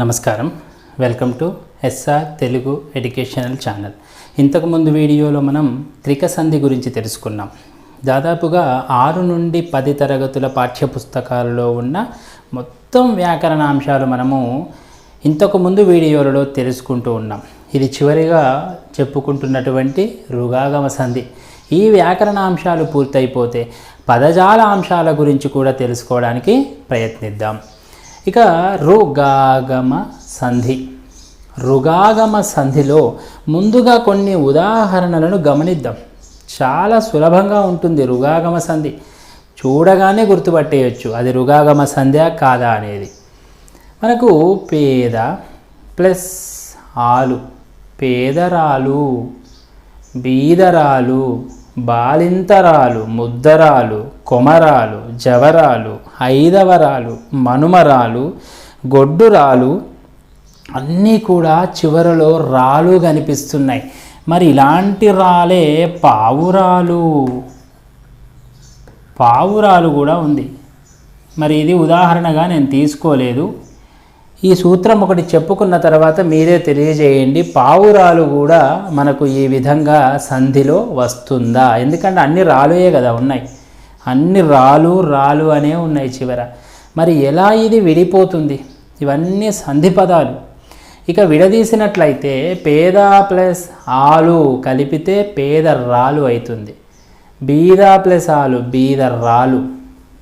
నమస్కారం. Welcome to SR Telugu educational channel. ఇంతకుముందు వీడియోలో మనం త్రిక సంధి గురించి తెలుసుకున్నాం. దాదాపుగా ఆరు నుండి పది తరగతుల పాఠ్యపుస్తకాలలో ఉన్న మొత్తం వ్యాకరణ అంశాలు మనము ఇంతకుముందు వీడియోలలో తెలుసుకుంటూ ఉన్నాం. ఇది చివరిగా చెప్పుకుంటున్నటువంటి రుగాగమ సంధి. ఈ వ్యాకరణ అంశాలు పూర్తయిపోతే పదజాల అంశాల గురించి కూడా తెలుసుకోవడానికి ప్రయత్నిద్దాం. ఇక రుగాగమ సంధి. రుగాగమ సంధిలో ముందుగా కొన్ని ఉదాహరణలను గమనిద్దాం. చాలా సులభంగా ఉంటుంది రుగాగమ సంధి. చూడగానే గుర్తుపట్టేయచ్చు అది రుగాగమ సంధ్య కాదా అనేది. మనకు పేద ప్లస్ ఆలు పేదరాలు బీదరాలు బాలింతరాలు ముద్దరాలు కొమరాలు జవరాలు ఐదవరాలు మనుమరాలు గొడ్డురాలు అన్నీ కూడా చివరలో రాలు కనిపిస్తున్నాయి. మరి ఇలాంటి రాలే పావురాలు. పావురాలు కూడా ఉంది. మరి ఇది ఉదాహరణగా నేను తీసుకోలేదు. ఈ సూత్రం ఒకటి చెప్పుకున్న తర్వాత మీరే తెలియజేయండి. పావురాలు కూడా మనకు ఈ విధంగా సంధిలో వస్తుందా? ఎందుకంటే అన్ని రాలుయే కదా ఉన్నాయి. అన్ని రాలు రాలు అనే ఉన్నాయి చివర. మరి ఎలా ఇది విడిపోతుంది? ఇవన్నీ సంధి పదాలు. ఇక విడదీసినట్లయితే పేద ప్లస్ ఆలు కలిపితే పేద రాలు అవుతుంది బీద ప్లస్ ఆలు బీద రాలు.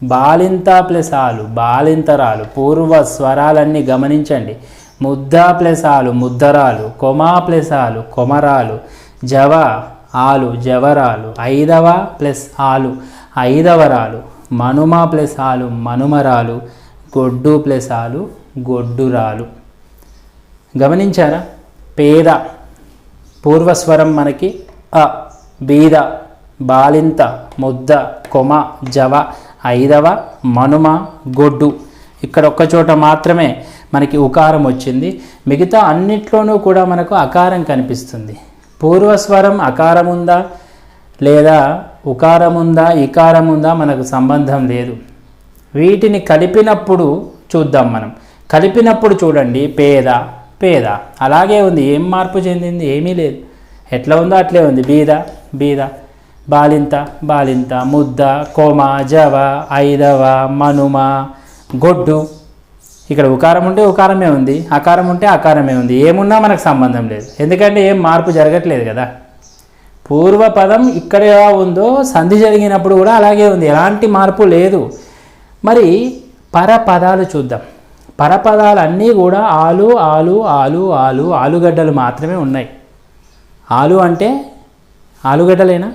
బాలింత ప్లస్ ఆలు బాలింతరాలు పూర్వ స్వరాలన్నీ గమనించండి. ముద్ద ప్లస్ ఆలు ముద్దరాలు. కొమా ప్లస్ ఆలు కొమరాలు. జవ ఆలు జవరాలు. ఐదవ ప్లస్ ఆలు. ఐదవరాలు మనుమ ప్లస్ ఆలు మనుమరాలు గొడ్డు ప్లస్ ఆలు గొడ్డురాలు. గమనించారా? పేద పూర్వస్వరం మనకి అ బీద బాలింత ముద్ద కొమ జవ ఐదవ మనుమ గొడ్డు. ఇక్కడ ఒక్క చోట మాత్రమే మనకి ఉకారం వచ్చింది. మిగతా అన్నిట్లోనూ కూడా మనకు అకారం కనిపిస్తుంది. పూర్వస్వరం అకారం ఉందా లేదా ఉకారం ఉందా ఇకారం ఉందా మనకు సంబంధం లేదు. వీటిని కలిపినప్పుడు చూద్దాం మనం. కలిపినప్పుడు చూడండి పేద పేద. అలాగే ఉంది ఏం మార్పు చెందింది ఏమీ లేదు. ఎట్లా ఉందో అట్లే ఉంది. బీద బీద. బాలింత బాలింత. ముద్ద కోమ జవ ఐదవ మనుమ గొడ్డు. ఇక్కడ ఉకారం ఉంటే ఉకారమే ఉంది అకారం ఉంటే అకారమే ఉంది. ఏమున్నా మనకు సంబంధం లేదు. ఎందుకంటే ఏం మార్పు జరగట్లేదు కదా. పూర్వపదం ఇక్కడ ఎలా ఉందో సంధి జరిగినప్పుడు కూడా అలాగే ఉంది. ఎలాంటి మార్పు లేదు. మరి పరపదాలు చూద్దాం. పరపదాలు అన్నీ కూడా ఆలు ఆలు ఆలు ఆలు ఆలుగడ్డలు మాత్రమే ఉన్నాయి. ఆలు అంటే ఆలుగడ్డలేనా?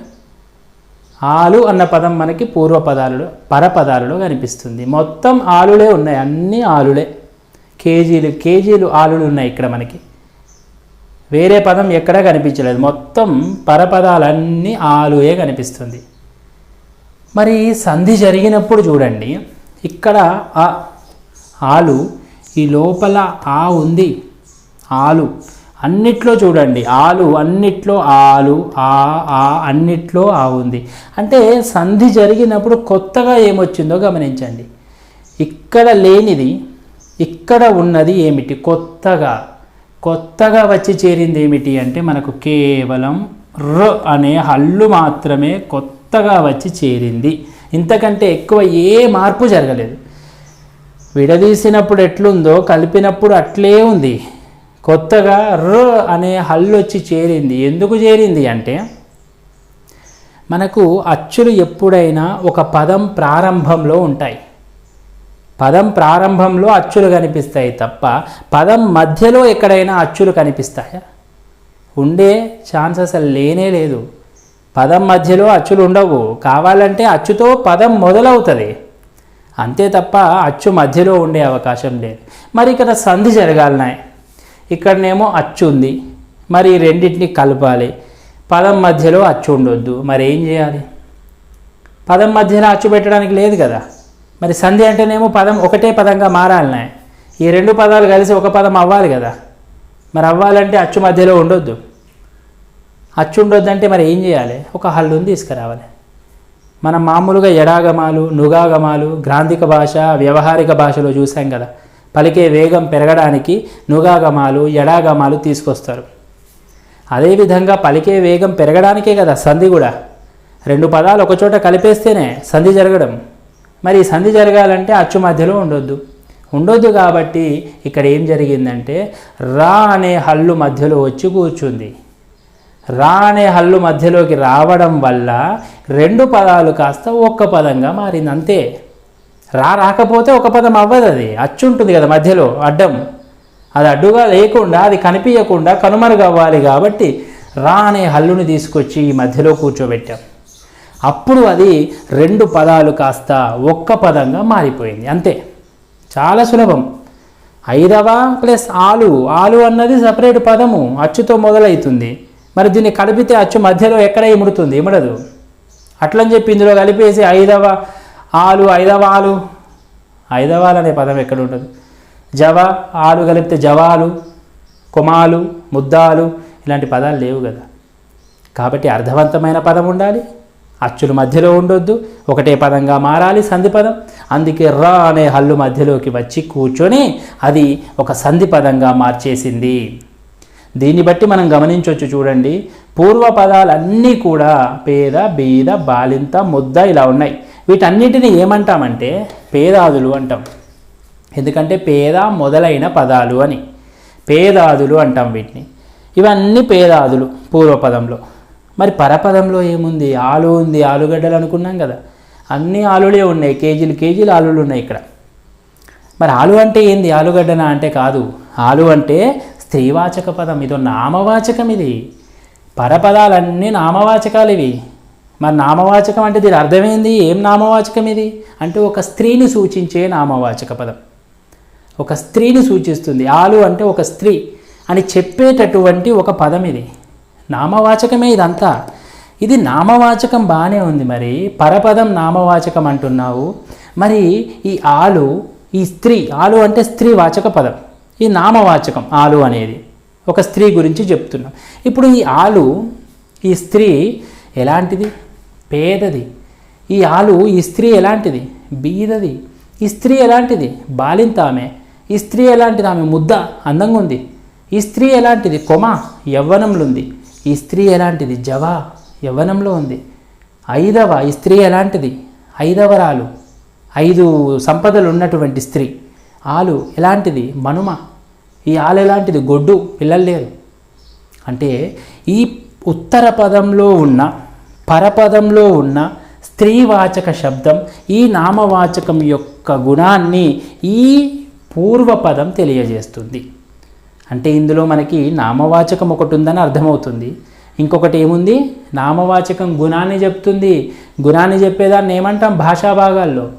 ఆలు అన్న పదం మనకి పూర్వపదాలలో పరపదాలలో కనిపిస్తుంది. మొత్తం ఆలులే ఉన్నాయి. అన్నీ ఆలులే. కేజీలు కేజీలు ఆలులు ఉన్నాయి ఇక్కడ మనకి. వేరే పదం ఎక్కడా కనిపించలేదు. మొత్తం పరపదాలన్నీ ఆలుయే కనిపిస్తుంది. మరి సంధి జరిగినప్పుడు చూడండి ఇక్కడ ఆ ఆలు ఈ లోపల ఆ ఉంది ఆలు అన్నిట్లో చూడండి ఆలు అన్నిట్లో ఆలు ఆ ఆ అన్నిట్లో ఆ ఉంది. అంటే సంధి జరిగినప్పుడు కొత్తగా ఏమొచ్చిందో గమనించండి. ఇక్కడ లేనిది ఇక్కడ ఉన్నది ఏమిటి? కొత్తగా. కొత్తగా వచ్చి చేరింది ఏమిటి అంటే మనకు కేవలం ర అనే హల్లు మాత్రమే కొత్తగా వచ్చి చేరింది. ఇంతకంటే ఎక్కువ ఏ మార్పు జరగలేదు. విడదీసినప్పుడు ఎట్లుందో కలిపినప్పుడు అట్లే ఉంది. కొత్తగా ర అనే హల్లు వచ్చి చేరింది. ఎందుకు చేరింది అంటే మనకు అచ్చులు ఎప్పుడైనా ఒక పదం ప్రారంభంలో ఉంటాయి. పదం ప్రారంభంలో అచ్చులు కనిపిస్తాయి తప్ప పదం మధ్యలో ఎక్కడైనా అచ్చులు కనిపిస్తాయా? ఉండే ఛాన్స్ అసలు లేనే లేదు. పదం మధ్యలో అచ్చులు ఉండవు. కావాలంటే అచ్చుతో పదం మొదలవుతుంది. అంతే తప్ప అచ్చు మధ్యలో ఉండే అవకాశం లేదు. మరి ఇక్కడ సంధి జరగాలన్నాయి ఇక్కడనేమో అచ్చు ఉంది. మరి రెండింటిని కలపాలి. పదం మధ్యలో అచ్చు ఉండొద్దు. మరి ఏం చేయాలి? పదం మధ్యలో అచ్చు పెట్టడానికి లేదు కదా. మరి సంధి అంటేనేమో పదం ఒకటే పదంగా మారాలనే. ఈ రెండు పదాలు కలిసి ఒక పదం అవ్వాలి కదా. మరి అవ్వాలంటే అచ్చు మధ్యలో ఉండొద్దు. అచ్చు ఉండొద్దంటే మరి ఏం చేయాలి? ఒక హల్లుని తీసుకురావాలి. మనం మామూలుగా ఎడాగమాలు నుగాగమాలు గ్రాంధిక భాష వ్యవహారిక భాషలో చూసాం కదా. పలికే వేగం పెరగడానికి నుగాగమాలు ఎడాగమాలు తీసుకొస్తారు. అదేవిధంగా పలికే వేగం పెరగడానికే కదా సంధి కూడా. రెండు పదాలు ఒకచోట కలిపేస్తేనే సంధి జరగడం. మరి సంధి జరగాలంటే అచ్చు మధ్యలో ఉండొద్దు. ఉండొద్దు కాబట్టి ఇక్కడ ఏం జరిగిందంటే రా అనే హల్లు మధ్యలో వచ్చి కూర్చుంది. రా అనే హల్లు మధ్యలోకి రావడం వల్ల రెండు పదాలు కాస్త ఒక్క పదంగా మారింది అంతే. రా రాకపోతే ఒక పదం అవ్వదు అది. అచ్చు ఉంటుంది కదా మధ్యలో అడ్డం. అది అడ్డుగా లేకుండా అది కనిపించకుండా కనుమరుగవ్వాలి కాబట్టి రా అనే హల్లుని తీసుకొచ్చి ఈ మధ్యలో కూర్చోబెట్టాం. అప్పుడు అది రెండు పదాలు కాస్త ఒక్క పదంగా మారిపోయింది. అంతే. చాలా సులభం. ఐదవ ప్లస్ ఆలు. ఆలు అన్నది సపరేట్ పదము. అచ్చుతో మొదలవుతుంది మరి దీన్ని కలిపితే అచ్చు మధ్యలో ఎక్కడ ఇముడుతుంది ఇమడదు అట్లని చెప్పి ఇందులో కలిపేసి ఐదవ ఆలు ఐదవ ఆలు. ఐదవాలు అనే పదం ఎక్కడ ఉంటుంది? జవ ఆలు కలిపితే జవాలు కొమాలు ముద్దాలు. ఇలాంటి పదాలు లేవు కదా. కాబట్టి అర్థవంతమైన పదం ఉండాలి. అచ్చులు మధ్యలో ఉండొద్దు. ఒకటే పదంగా మారాలి సంధి పదం. అందుకే రా అనే హల్లు మధ్యలోకి వచ్చి కూర్చొని అది ఒక సంధి పదంగా మార్చేసింది. దీన్ని బట్టి మనం గమనించవచ్చు చూడండి. పూర్వ పదాలన్నీ కూడా పేద బీద బాలింత ముద్ద ఇలా ఉన్నాయి. వీటన్నిటిని ఏమంటామంటే పేదాదులు అంటాం. ఎందుకంటే పేద మొదలైన పదాలు అని. పేదాదులు అంటాం వీటిని. ఇవన్నీ పేదాదులు పూర్వపదంలో మరి పరపదంలో ఏముంది? ఆలు ఉంది ఆలుగడ్డలు అనుకున్నాం కదా. అన్ని ఆలులే ఉన్నాయి. కేజీలు కేజీలు ఆలులు ఉన్నాయి ఇక్కడ. మరి ఆలు అంటే ఏంది? ఆలుగడ్డన అంటే కాదు. ఆలు అంటే స్త్రీవాచక పదం. ఇదో నామవాచకం ఇది. పరపదాలన్నీ నామవాచకాలు ఇవి. మరి నామవాచకం అంటే దీని అర్థమైంది? ఏం నామవాచకం ఇది? అంటే ఒక స్త్రీని సూచించే నామవాచక పదం. ఒక స్త్రీని సూచిస్తుంది. ఆలు అంటే ఒక స్త్రీ అని చెప్పేటటువంటి ఒక పదం ఇది. నామవాచకమే ఇదంతా. ఇది నామవాచకం బాగానే ఉంది మరి. పరపదం నామవాచకం అంటున్నావు. మరి ఈ ఆలు ఈ స్త్రీ ఆలు అంటే స్త్రీ వాచక పదం. ఈ నామవాచకం ఆలు అనేది ఒక స్త్రీ గురించి చెప్తున్నాం. ఇప్పుడు ఈ ఆలు ఈ స్త్రీ ఎలాంటిది? పేదది. ఈ ఆలు ఈ స్త్రీ ఎలాంటిది? బీదది. ఈ స్త్రీ ఎలాంటిది? బాలింత ఆమె ఈ స్త్రీ ఎలాంటిది? ఆమె ముద్ద అందంగా ఉంది. ఈ స్త్రీ ఎలాంటిది? కొమ యవ్వనంలో ఉంది. ఈ స్త్రీ ఎలాంటిది? జవా యవ్వనంలో ఉంది. ఐదవ ఈ స్త్రీ ఎలాంటిది? ఐదవరాలు. ఐదు సంపదలు ఉన్నటువంటి స్త్రీ. ఆలు ఎలాంటిది? మనుమ. ఈ ఆలు ఎలాంటిది? గొడ్డు. పిల్లలు లేరు. అంటే ఈ ఉత్తర పదంలో ఉన్న పరపదంలో ఉన్న స్త్రీవాచక శబ్దం ఈ నామవాచకం యొక్క గుణాన్ని ఈ పూర్వపదం తెలియజేస్తుంది. అంటే ఇందులో మనకి నామవాచకం ఒకటి ఉందని అర్థమవుతుంది. ఇంకొకటి ఏముంది? నామవాచకం గుణాన్ని చెప్తుంది. గుణాన్ని చెప్పేదాన్ని ఏమంటాం? భాషా భాగాల్లో.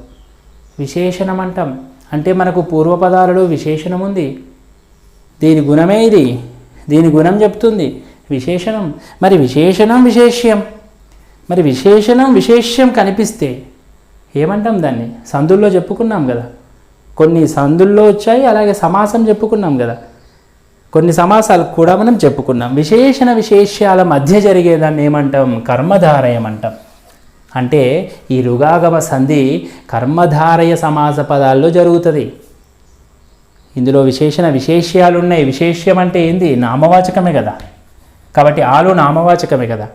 విశేషణం అంటాం అంటే మనకు పూర్వపదాలలో విశేషణం ఉంది దీని గుణమే ఇది. దీని గుణం చెప్తుంది. విశేషణం. మరి విశేషణం విశేష్యం. మరి విశేషణం విశేష్యం కనిపిస్తే ఏమంటాం దాన్ని? సందుల్లో చెప్పుకున్నాం కదా. కొన్ని సందుల్లో వచ్చాయి అలాగే సమాసం చెప్పుకున్నాం కదా. కొన్ని సమాసాలు కూడా మనం చెప్పుకున్నాం. విశేషణ విశేష్యాల మధ్య జరిగేదాన్ని ఏమంటాం? కర్మధారయం అంటాం అంటే ఈ రుగాగమ సంధి కర్మధారయ సమాస పదాల్లో జరుగుతుంది. ఇందులో విశేషణ విశేష్యాలు ఉన్నాయి విశేష్యం అంటే ఏంది? నామవాచకమే కదా. కాబట్టి ఆలు నామవాచకమే కదా.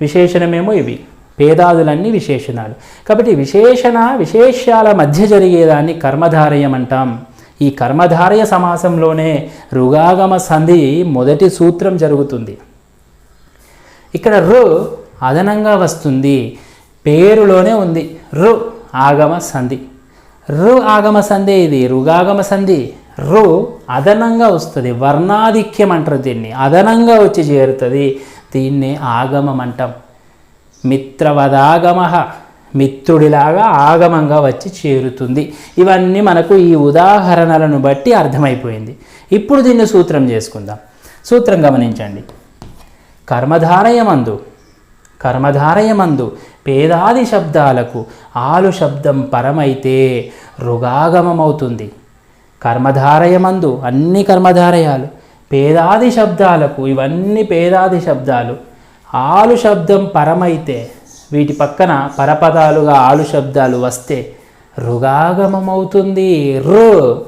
విశేషణమేమో ఇవి. పేదాదులన్నీ విశేషణాలు. కాబట్టి విశేషణ విశేష్యాల మధ్య జరిగేదాన్ని కర్మధారయం అంటాం ఈ కర్మధారయ సమాసంలోనే రుగాగమ సంధి మొదటి సూత్రం జరుగుతుంది. ఇక్కడ రు అదనంగా వస్తుంది. పేరులోనే ఉంది. రు ఆగమ సంధి. రు ఆగమ సంధి ఇది రుగాగమ సంధి. రు అదనంగా వస్తుంది. వర్ణాధిక్యం అంటారు దీన్ని. అదనంగా వచ్చి చేరుతుంది. దీన్ని ఆగమం అంటాం. మిత్రవదాగమ. మిత్రుడిలాగా ఆగమంగా వచ్చి చేరుతుంది. ఇవన్నీ మనకు ఈ ఉదాహరణలను బట్టి అర్థమైపోయింది. ఇప్పుడు దీన్ని సూత్రం చేసుకుందాం. సూత్రం గమనించండి. కర్మధారయమందు కర్మధారయమందు పేదాది శబ్దాలకు ఆలు శబ్దం పరమైతే రుగాగమమవుతుంది. కర్మధారయమందు అన్ని కర్మధారయాలు పేదాది శబ్దాలకు ఇవన్నీ పేదాది శబ్దాలు ఆలు శబ్దం పరమైతే వీటి పక్కన పరపదాలుగా ఆలు శబ్దాలు వస్తే రుగాగమమవుతుంది. రు.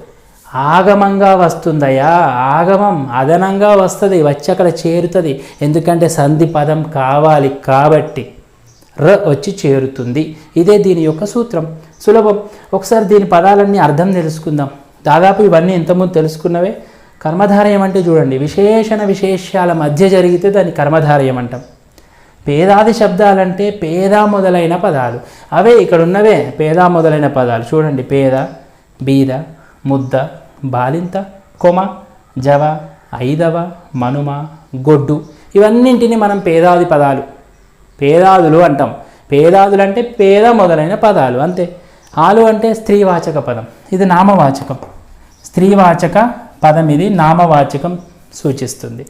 ఆగమంగా వస్తుందయ్యా. ఆగమం అదనంగా వస్తుంది వచ్చి అక్కడ చేరుతుంది. ఎందుకంటే సంధి పదం కావాలి కాబట్టి ర వచ్చి చేరుతుంది. ఇదే దీని యొక్క సూత్రం. సులభం. ఒకసారి దీని పదాలన్నీ అర్థం తెలుసుకుందాం. దాదాపు ఇవన్నీ ఇంతకుముందు తెలుసుకున్నవే. కర్మధారయం అంటే చూడండి విశేషణ విశేషాల మధ్య జరిగితే దాన్ని కర్మధారయం అంటాం. పేదాది శబ్దాలంటే పేద మొదలైన పదాలు. అవే ఇక్కడ ఉన్నవే పేద మొదలైన పదాలు. చూడండి పేద బీద ముద్ద బాలింత కొమ జవ ఐదవ మనుమ గొడ్డు. ఇవన్నింటిని మనం పేదాది పదాలు పేదాదులు అంటాం. పేదాదులు అంటే పేద మొదలైన పదాలు అంతే. ఆలు అంటే స్త్రీవాచక పదం. ఇది నామవాచకం. స్త్రీవాచక పదం ఇది నామవాచకం సూచిస్తుంది.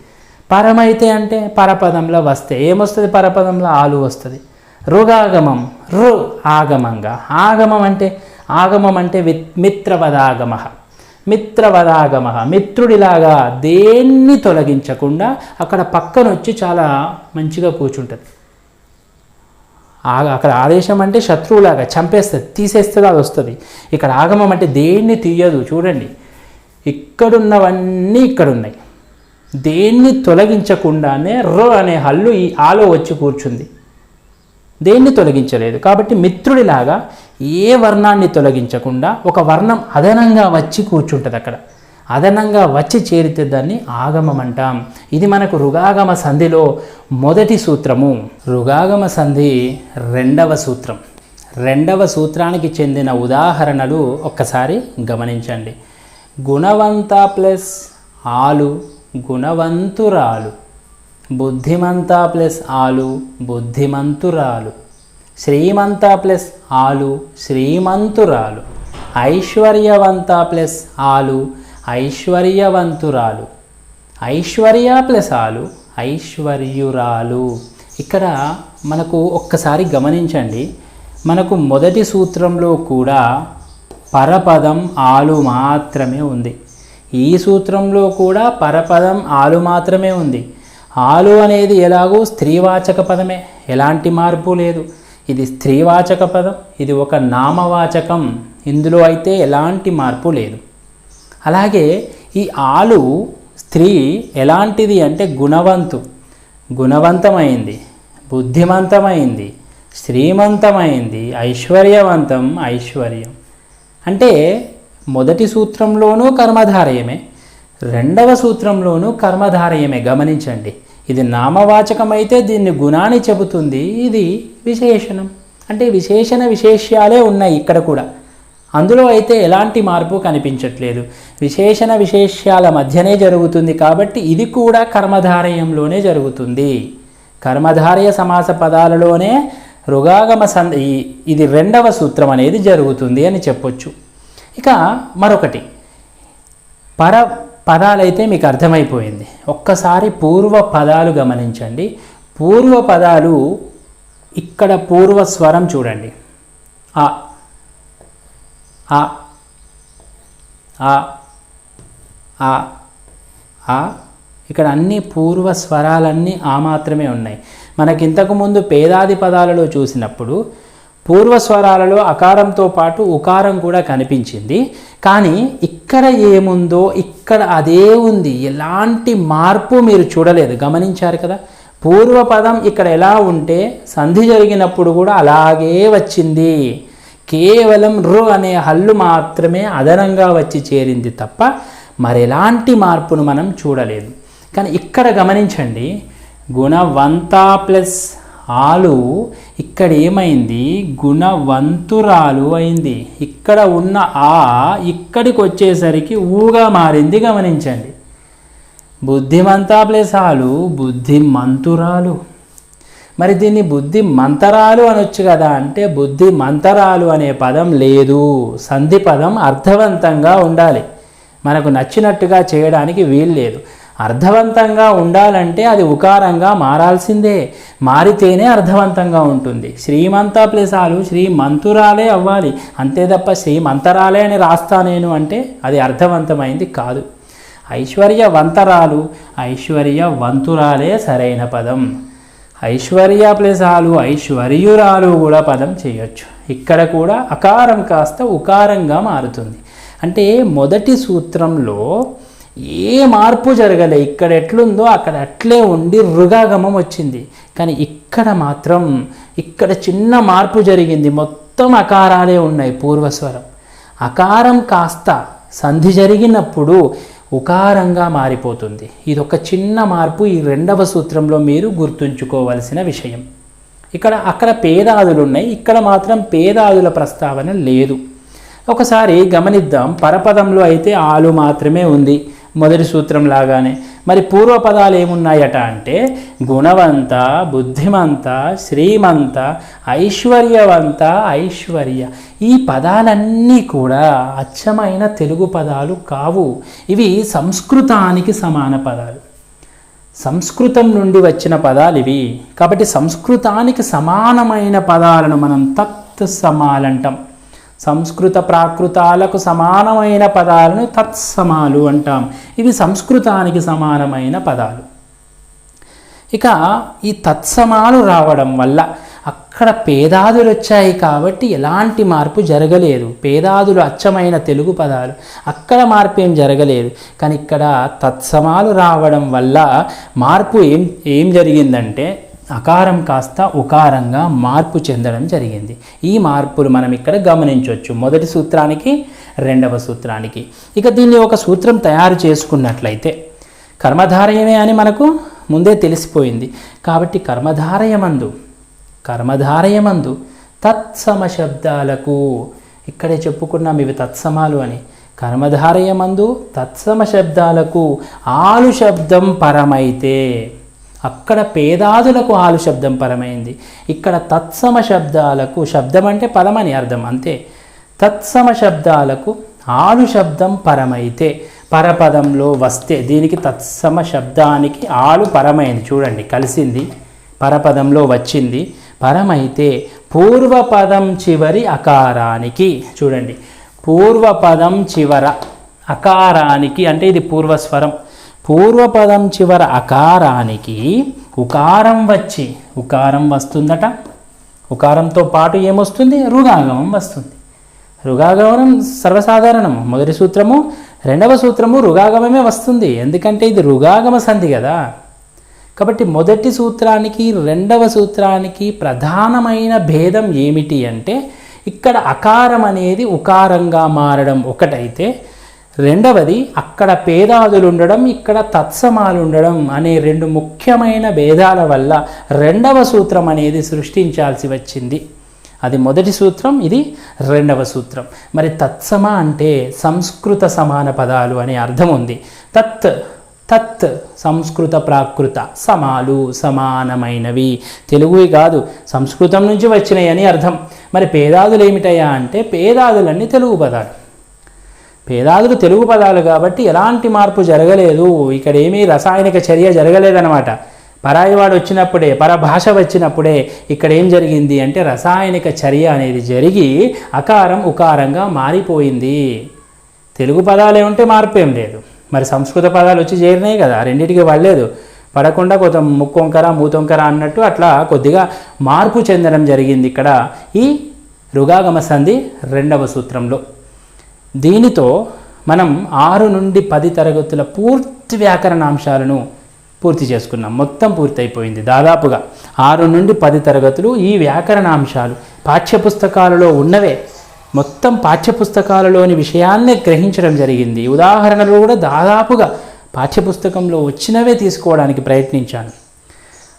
పరమైతే అంటే పరపదంలో వస్తే. ఏమొస్తుంది పరపదంలో? ఆలు వస్తుంది. రుగాగమం రు ఆగమంగా. ఆగమం అంటే ఆగమం అంటే వి- మిత్రవదాగమ. మిత్రవదాగమ. మిత్రుడిలాగా దేన్ని తొలగించకుండా అక్కడ పక్కన వచ్చి చాలా మంచిగా కూర్చుంటుంది. ఆగ అక్కడ ఆదేశం అంటే శత్రువులాగా చంపేస్తుంది తీసేస్తుంది అది వస్తుంది. ఇక్కడ ఆగమం అంటే దేన్ని తీయదు చూడండి. ఇక్కడున్నవన్నీ ఇక్కడ ఉన్నాయి దేన్ని తొలగించకుండానే రో అనే హల్లు ఈ ఆలో వచ్చి కూర్చుంది. దేన్ని తొలగించలేదు? కాబట్టి మిత్రుడిలాగా ఏ వర్ణాన్ని తొలగించకుండా ఒక వర్ణం అదనంగా వచ్చి కూర్చుంటుంది అక్కడ. అదనంగా వచ్చి చేరితే దాన్ని ఆగమం అంటాం ఇది మనకు రుగాగమ సంధిలో మొదటి సూత్రము. రుగాగమ సంధి రెండవ సూత్రం. రెండవ సూత్రానికి చెందిన ఉదాహరణలు ఒక్కసారి గమనించండి. గుణవంత ప్లస్ ఆలు గుణవంతురాలు. బుద్ధిమంత ప్లస్ ఆలు బుద్ధిమంతురాలు. శ్రీమంత ప్లస్ ఆలు శ్రీమంతురాలు. ఐశ్వర్యవంత ప్లస్ ఆలు ఐశ్వర్యవంతురాలు. ఐశ్వర్య ప్లస్ ఆలు ఐశ్వర్యురాలు. ఇక్కడ మనకు ఒక్కసారి గమనించండి. మనకు మొదటి సూత్రంలో కూడా పరపదం ఆలు మాత్రమే ఉంది. ఈ సూత్రంలో కూడా పరపదం ఆలు మాత్రమే ఉంది. ఆలు అనేది ఎలాగో స్త్రీవాచక పదమే. ఎలాంటి మార్పు లేదు. ఇది స్త్రీవాచక పదం ఇది ఒక నామవాచకం. ఇందులో అయితే ఎలాంటి మార్పు లేదు. అలాగే ఈ ఆలు స్త్రీ ఎలాంటిది అంటే గుణవంతు. గుణవంతమైంది బుద్ధిమంతమైంది శ్రీమంతమైంది ఐశ్వర్యవంతం ఐశ్వర్యం. అంటే మొదటి సూత్రంలోనూ కర్మధారయమే. రెండవ సూత్రంలోనూ కర్మధారయమే. గమనించండి. ఇది నామవాచకమైతే దీన్ని గుణాన్ని చెబుతుంది. ఇది విశేషణం. అంటే విశేషణ విశేష్యాలే ఉన్నాయి ఇక్కడ కూడా. అందులో అయితే ఎలాంటి మార్పు కనిపించట్లేదు. విశేషణ విశేష్యాల మధ్యనే జరుగుతుంది కాబట్టి ఇది కూడా కర్మధారయంలోనే జరుగుతుంది. కర్మధారయ సమాస పదాలలోనే రుగాగమ సంధి ఇది రెండవ సూత్రం అనేది జరుగుతుంది అని చెప్పొచ్చు. ఇక మరొకటి. పర పదాలైతే మీకు అర్థమైపోయింది. ఒక్కసారి పూర్వ పదాలు గమనించండి. పూర్వ పదాలు ఇక్కడ పూర్వ స్వరం చూడండి. ఆ ఆ ఆ ఆ ఆ ఇక్కడ అన్ని పూర్వ స్వరాలన్నీ ఆ మాత్రమే ఉన్నాయి. మనకి ఇంతకుముందు పేదాది పదాలలో చూసినప్పుడు పూర్వ స్వరాలలో అకారంతో పాటు ఉకారం కూడా కనిపించింది. కానీ ఇక్కడ ఏముందో ఇక్కడ అదే ఉంది. ఎలాంటి మార్పు మీరు చూడలేదు. గమనించారు కదా? పూర్వపదం ఇక్కడ ఎలా ఉంటే సంధి జరిగినప్పుడు కూడా అలాగే వచ్చింది. కేవలం రు అనే హల్లు మాత్రమే అదనంగా వచ్చి చేరింది తప్ప మరెలాంటి మార్పును మనం చూడలేదు. కానీ ఇక్కడ గమనించండి. గుణవంత ప్లస్ ఆలు ఇక్కడ ఏమైంది? గుణవంతురాలు అయింది. ఇక్కడ ఉన్న ఆ ఇక్కడికి వచ్చేసరికి ఊగా మారింది గమనించండి. బుద్ధిమంతా ప్లస్ ఆలు బుద్ధిమంతురాలు. మరి దీన్ని బుద్ధి మంతరాలు అనొచ్చు కదా అంటే బుద్ధి మంతరాలు అనే పదం లేదు. సంధి పదం అర్థవంతంగా ఉండాలి. మనకు నచ్చినట్టుగా చేయడానికి వీలు లేదు. అర్థవంతంగా ఉండాలంటే అది ఉకారంగా మారాల్సిందే. మారితేనే అర్థవంతంగా ఉంటుంది. శ్రీమంత ప్లసాలు శ్రీమంతురాలే అవ్వాలి. అంతే తప్ప శ్రీమంతరాలే అని రాస్తా నేను అంటే అది అర్థవంతమైంది కాదు. ఐశ్వర్యవంతరాలు ఐశ్వర్యవంతురాలే సరైన పదం. ఐశ్వర్య ప్లసాలు ఐశ్వర్యురాలు కూడా పదం చేయొచ్చు. ఇక్కడ కూడా అకారం కాస్త ఉకారంగా మారుతుంది. అంటే మొదటి సూత్రంలో ఏ మార్పు జరగలే. ఇక్కడ ఎట్లుందో అక్కడ అట్లే ఉండి రుగాగమం వచ్చింది. కానీ ఇక్కడ మాత్రం ఇక్కడ చిన్న మార్పు జరిగింది. మొత్తం అకారాలే ఉన్నాయి పూర్వస్వరం. అకారం కాస్త సంధి జరిగినప్పుడు ఉకారంగా మారిపోతుంది. ఇది ఒక చిన్న మార్పు ఈ రెండవ సూత్రంలో మీరు గుర్తుంచుకోవలసిన విషయం. ఇక్కడ అక్కడ పేదాదులు ఉన్నాయి ఇక్కడ మాత్రం పేదాదుల ప్రస్తావన లేదు. ఒకసారి గమనిద్దాం. పరపదంలో అయితే ఆలు మాత్రమే ఉంది. మొదటి సూత్రం లాగానే. మరి పూర్వపదాలు ఏమున్నాయట అంటే గుణవంత బుద్ధిమంత శ్రీమంత ఐశ్వర్యవంత ఐశ్వర్య. ఈ పదాలన్నీ కూడా అచ్చమైన తెలుగు పదాలు కావు. ఇవి సంస్కృతానికి సమాన పదాలు. సంస్కృతం నుండి వచ్చిన పదాలు ఇవి. కాబట్టి సంస్కృతానికి సమానమైన పదాలను మనం తత్ సమాలంటాం. సంస్కృత ప్రాకృతాలకు సమానమైన పదాలను తత్సమాలు అంటాం. ఇవి సంస్కృతానికి సమానమైన పదాలు. ఇక ఈ తత్సమాలు రావడం వల్ల అక్కడ పేదాదులు వచ్చాయి కాబట్టి ఎలాంటి మార్పు జరగలేదు. పేదాదులు అచ్చమైన తెలుగు పదాలు. అక్కడ మార్పు ఏం జరగలేదు. కానీ ఇక్కడ తత్సమాలు రావడం వల్ల మార్పు ఏం ఏం జరిగిందంటే అకారం కాస్త ఉకారంగా మార్పు చెందడం జరిగింది. ఈ మార్పులు మనం ఇక్కడ గమనించవచ్చు. మొదటి సూత్రానికి రెండవ సూత్రానికి. ఇక దీన్ని ఒక సూత్రం తయారు చేసుకున్నట్లయితే కర్మధారయమే అని మనకు ముందే తెలిసిపోయింది. కాబట్టి కర్మధారయమందు కర్మధారయమందు తత్సమ శబ్దాలకు ఇక్కడే చెప్పుకున్నాం ఇవి తత్సమాలు అని. కర్మధారయమందు తత్సమ శబ్దాలకు ఆలు శబ్దం పరమైతే అక్కడ పేదాదులకు ఆలు శబ్దం పరమైంది. ఇక్కడ తత్సమ శబ్దాలకు శబ్దం అంటే పదమని అర్థం అంతే. తత్సమ శబ్దాలకు ఆలు శబ్దం పరమైతే పరపదంలో వస్తే దీనికి తత్సమ శబ్దానికి ఆలు పరమైంది. చూడండి కలిసింది పరపదంలో వచ్చింది పరమైతే పూర్వపదం చివరి అకారానికి. చూడండి పూర్వపదం చివర అకారానికి అంటే ఇది పూర్వస్వరం. పూర్వపదం చివర అకారానికి ఉకారం వచ్చి ఉకారం వస్తుందట. ఉకారంతో పాటు ఏమొస్తుంది? రుగాగమం వస్తుంది. రుగాగమనం సర్వసాధారణం. మొదటి సూత్రము రెండవ సూత్రము రుగాగమమే వస్తుంది. ఎందుకంటే ఇది రుగాగమ సంధి కదా. కాబట్టి మొదటి సూత్రానికి రెండవ సూత్రానికి ప్రధానమైన భేదం ఏమిటి అంటే ఇక్కడ అకారం అనేది ఉకారంగా మారడం ఒకటైతే రెండవది అక్కడ పేదాదులు ఉండడం ఇక్కడ తత్సమాలు ఉండడం అనే రెండు ముఖ్యమైన భేదాల వల్ల రెండవ సూత్రం అనేది సృష్టించాల్సి వచ్చింది. అది మొదటి సూత్రం ఇది రెండవ సూత్రం. మరి తత్సమ అంటే సంస్కృత సమాన పదాలు అనే అర్థం ఉంది. తత్ తత్ సంస్కృత ప్రాకృత సమాలు సమానమైనవి. తెలుగువి కాదు సంస్కృతం నుంచి వచ్చినాయి అని అర్థం. మరి పేదాదులు ఏమిటయా అంటే పేదాదులన్నీ తెలుగు పదాలు. పేదాదులు తెలుగు పదాలు కాబట్టి ఎలాంటి మార్పు జరగలేదు. ఇక్కడ ఏమీ రసాయనిక చర్య జరగలేదన్నమాట. పరాయివాడు వచ్చినప్పుడే పరభాష వచ్చినప్పుడే ఇక్కడ ఏం జరిగింది అంటే రసాయనిక చర్య అనేది జరిగి అకారం ఉకారంగా మారిపోయింది. తెలుగు పదాలు ఏముంటే మార్పు ఏం లేదు. మరి సంస్కృత పదాలు వచ్చి చేరినాయి కదా రెండింటికి పడలేదు పడకుండా కొంత ముక్కొంకర మూతొంకర అన్నట్టు అట్లా కొద్దిగా మార్పు చెందడం జరిగింది ఇక్కడ. ఈ రుగాగమ సంధి రెండవ సూత్రంలో. దీనితో మనం ఆరు నుండి పది తరగతుల పూర్తి వ్యాకరణాంశాలను పూర్తి చేసుకున్నాం. మొత్తం పూర్తయిపోయింది దాదాపుగా. ఆరు నుండి పది తరగతులు ఈ వ్యాకరణాంశాలు పాఠ్యపుస్తకాలలో ఉన్నవే. మొత్తం పాఠ్యపుస్తకాలలోని విషయాన్నే గ్రహించడం జరిగింది. ఉదాహరణలు కూడా దాదాపుగా పాఠ్యపుస్తకంలో వచ్చినవే తీసుకోవడానికి ప్రయత్నించాను.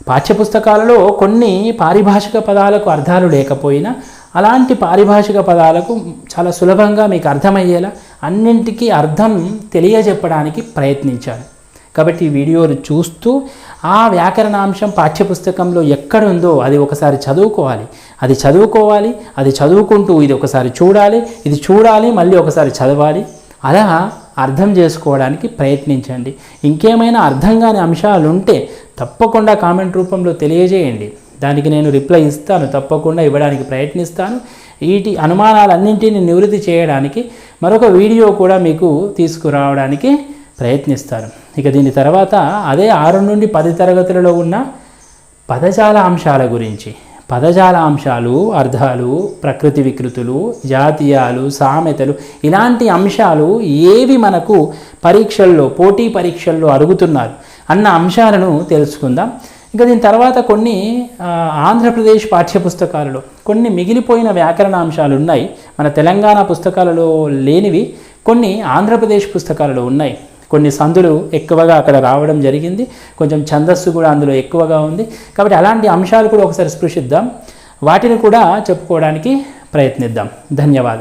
పాఠ్యపుస్తకాలలో కొన్ని పారిభాషిక పదాలకు అర్థాలు లేకపోయినా అలాంటి పారిభాషిక పదాలకు చాలా సులభంగా మీకు అర్థమయ్యేలా అన్నింటికీ అర్థం తెలియజెప్పడానికి ప్రయత్నించాను కాబట్టి ఈ వీడియోలు చూస్తూ ఆ వ్యాకరణాంశం పాఠ్యపుస్తకంలో ఎక్కడుందో అది ఒకసారి చదువుకోవాలి. అది చదువుకోవాలి అది చదువుకుంటూ ఇది ఒకసారి చూడాలి ఇది చూడాలి మళ్ళీ ఒకసారి చదవాలి. అలా అర్థం చేసుకోవడానికి ప్రయత్నించండి. ఇంకేమైనా అర్థం కాని అంశాలు ఉంటే తప్పకుండా కామెంట్ రూపంలో తెలియజేయండి. దానికి నేను రిప్లై ఇస్తాను తప్పకుండా ఇవ్వడానికి ప్రయత్నిస్తాను. వీటి అనుమానాలన్నింటినీ నివృత్తి చేయడానికి మరొక వీడియో కూడా మీకు తీసుకురావడానికి ప్రయత్నిస్తాను. ఇక దీని తర్వాత అదే ఆరు నుండి పది తరగతులలో ఉన్న పదజాల అంశాల గురించి. పదజాల అంశాలు అర్థాలు ప్రకృతి వికృతులు జాతీయాలు సామెతలు ఇలాంటి అంశాలు ఏవి మనకు పరీక్షల్లో పోటీ పరీక్షల్లో అడుగుతున్నారు అన్న అంశాలను తెలుసుకుందాం. ఇంకా దీని తర్వాత కొన్ని ఆంధ్రప్రదేశ్ పాఠ్యపుస్తకాలలో కొన్ని మిగిలిపోయిన వ్యాకరణ అంశాలు ఉన్నాయి. మన తెలంగాణ పుస్తకాలలో లేనివి కొన్ని ఆంధ్రప్రదేశ్ పుస్తకాలలో ఉన్నాయి. కొన్ని సందులు ఎక్కువగా అక్కడ రావడం జరిగింది. కొంచెం ఛందస్సు కూడా అందులో ఎక్కువగా ఉంది. కాబట్టి అలాంటి అంశాలు కూడా ఒకసారి స్పృశిద్దాం. వాటిని కూడా చెప్పుకోవడానికి ప్రయత్నిద్దాం. ధన్యవాదాలు.